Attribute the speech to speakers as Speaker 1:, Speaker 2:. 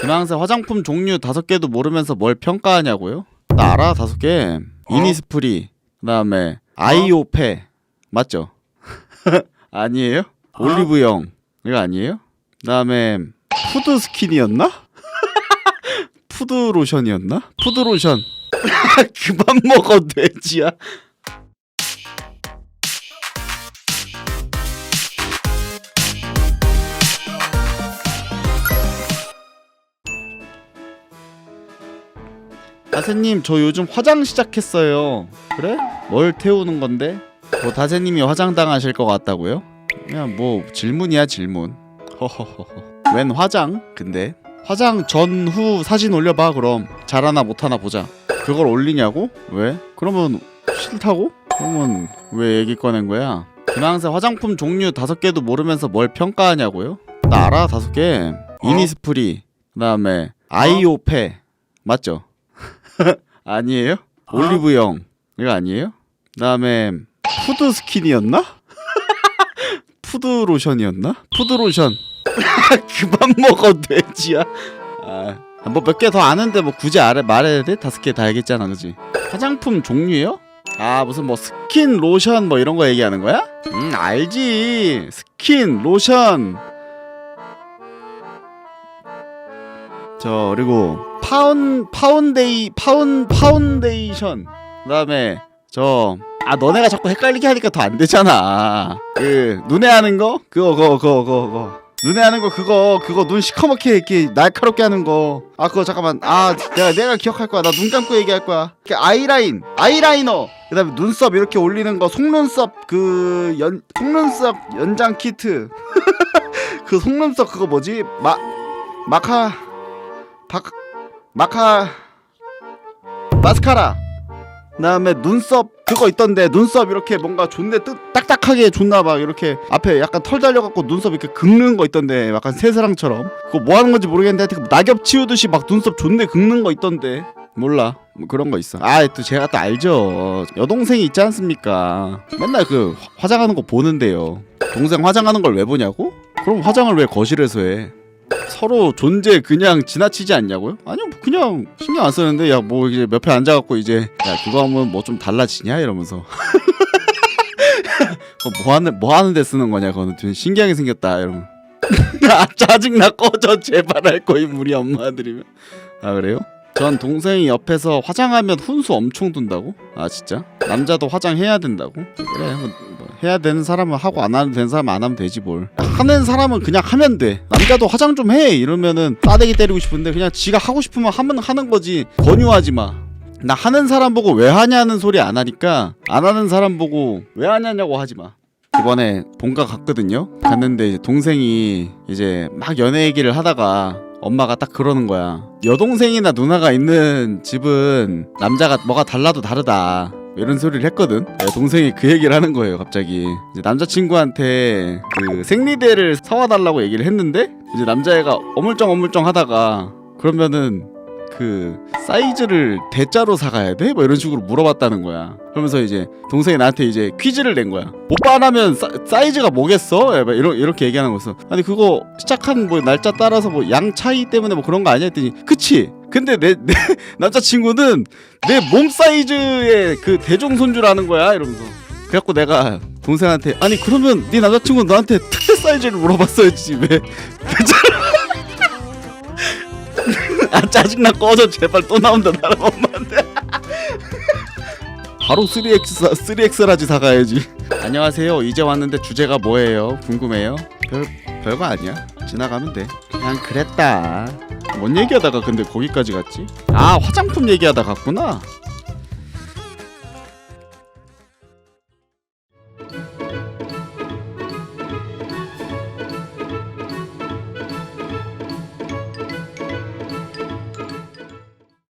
Speaker 1: 김항세 화장품 종류 다섯 개도 모르면서 뭘 평가하냐고요? 나 알아 다섯 개. 이니스프리 그다음에 아이오페 맞죠? 아니에요? 올리브영 이거 아니에요? 그다음에 푸드 스킨이었나? 푸드 로션이었나? 푸드 로션. 그만 먹어 돼지야. 다세님 저 요즘 화장 시작했어요. 그래? 뭘 태우는 건데? 뭐 다세님이 화장 당하실 것 같다고요? 그냥 뭐 질문이야 질문. 허허허허. 웬 화장? 근데 화장 전후 사진 올려봐 그럼 잘하나 못하나 보자. 그걸 올리냐고? 왜? 그러면 싫다고? 그러면 왜 얘기 꺼낸 거야? 김항세 화장품 종류 다섯 개도 모르면서 뭘 평가하냐고요? 나 알아 다섯 개. 이니스프리 그다음에 아이오페 맞죠? 아니에요? 올리브영 이거 아니에요? 그다음에 푸드 스킨이었나? 푸드 로션이었나? 푸드 로션 그만 먹어 돼지야 아, 뭐 몇 개 더 아는데 뭐 굳이 알아, 말해야 돼? 다섯 개다 알겠잖아 그지? 화장품 종류요? 아 무슨 뭐 스킨 로션 뭐 이런 거 얘기하는 거야? 음 알지 스킨 로션 저 그리고 파운 파운데이 파운 파운데이션. 그다음에 저 아 너네가 자꾸 헷갈리게 하니까 더 안 되잖아. 그 눈에 하는 거? 그거 그거 그거 그거. 눈에 하는 거 그거 그거 눈 시커멓게 이렇게 날카롭게 하는 거. 아 그거 잠깐만. 아 내가 내가 기억할 거야. 나 눈 감고 얘기할 거야. 그 아이라인 아이라이너. 그다음에 눈썹 이렇게 올리는 거. 속눈썹 그 연 속눈썹 연장 키트. 그 속눈썹 그거 뭐지? 마 마카 박 마카 마스카라. 그다음에 눈썹 그거 있던데 눈썹 이렇게 뭔가 존내 뜨, 딱딱하게 존나 막 이렇게 앞에 약간 털 달려갖고 눈썹 이렇게 긁는 거 있던데 약간 새사랑처럼. 그거 뭐 하는 건지 모르겠는데 하여튼 낙엽 치우듯이 막 눈썹 존내 긁는 거 있던데. 몰라. 뭐 그런 거 있어. 아 또 제가 또 알죠. 여동생이 있지 않습니까? 맨날 그 화- 화장하는 거 보는데요. 동생 화장하는 걸 왜 보냐고? 그럼 화장을 왜 거실에서 해 서로 존재 그냥 지나치지 않냐고요? 아니요 뭐 그냥 신경 안 쓰는데 야 뭐 이제 옆에 앉아갖고 이제 야 그거 하면 뭐 좀 달라지냐 이러면서 그거 뭐 하는 뭐 하는데 쓰는 거냐 그거는 좀 신기하게 생겼다 이러면 아 짜증나 꺼져 제발 할 거임 우리 엄마들이면 아 그래요? 전 동생이 옆에서 화장하면 훈수 엄청 둔다고? 아 진짜? 남자도 화장해야 된다고? 그래 뭐, 뭐 해야 되는 사람은 하고 안 하는 되는 사람은 안 하면 되지 뭘. 하는 사람은 그냥 하면 돼. 남자도 화장 좀 해. 이러면은 싸대기 때리고 싶은데 그냥 지가 하고 싶으면 하면 하는 거지. 권유하지 마나 하는 사람 보고 왜 하냐는 소리 안 하니까 안 하는 사람 보고 왜 하냐냐고 하지 마. 이번에 본가 갔거든요. 갔는데 동생이 이제 막 연애 얘기를 하다가 엄마가 딱 그러는 거야. 여동생이나 누나가 있는 집은 남자가 뭐가 달라도 다르다 이런 소리를 했거든 네, 동생이 그 얘기를 하는 거예요 갑자기 남자친구한테 그 생리대를 사와 달라고 얘기를 했는데 이제 남자애가 어물쩡 어물쩡 하다가 그러면은 그 사이즈를 대자로 사가야 돼? 뭐 이런 식으로 물어봤다는 거야. 그러면서 이제 동생이 나한테 이제 퀴즈를 낸 거야. 오빠 하나면 사, 사이즈가 뭐겠어? 이러, 이렇게 얘기하는 거였어. 아니 그거 시작한 뭐 날짜 따라서 뭐 양 차이 때문에 뭐 그런 거 아니야? 했더니 그치? 근데 내, 내 남자친구는 내 몸 사이즈의 그 대종 손주라는 거야 이러면서. 그래갖고 내가 동생한테 아니 그러면 네 남자친구 는 너한테 특대 사이즈를 물어봤어야지 왜? 아 짜증나. 꺼져. 제발 또 나온다. 나랑 엄마한테. 바로 3X 3X라지 사가야지. 안녕하세요. 이제 왔는데 주제가 뭐예요? 궁금해요? 별 별거 아니야. 지나가면 돼. 그냥 그랬다 뭔 얘기하다가 근데 거기까지 갔지? 아 화장품 얘기하다 갔구나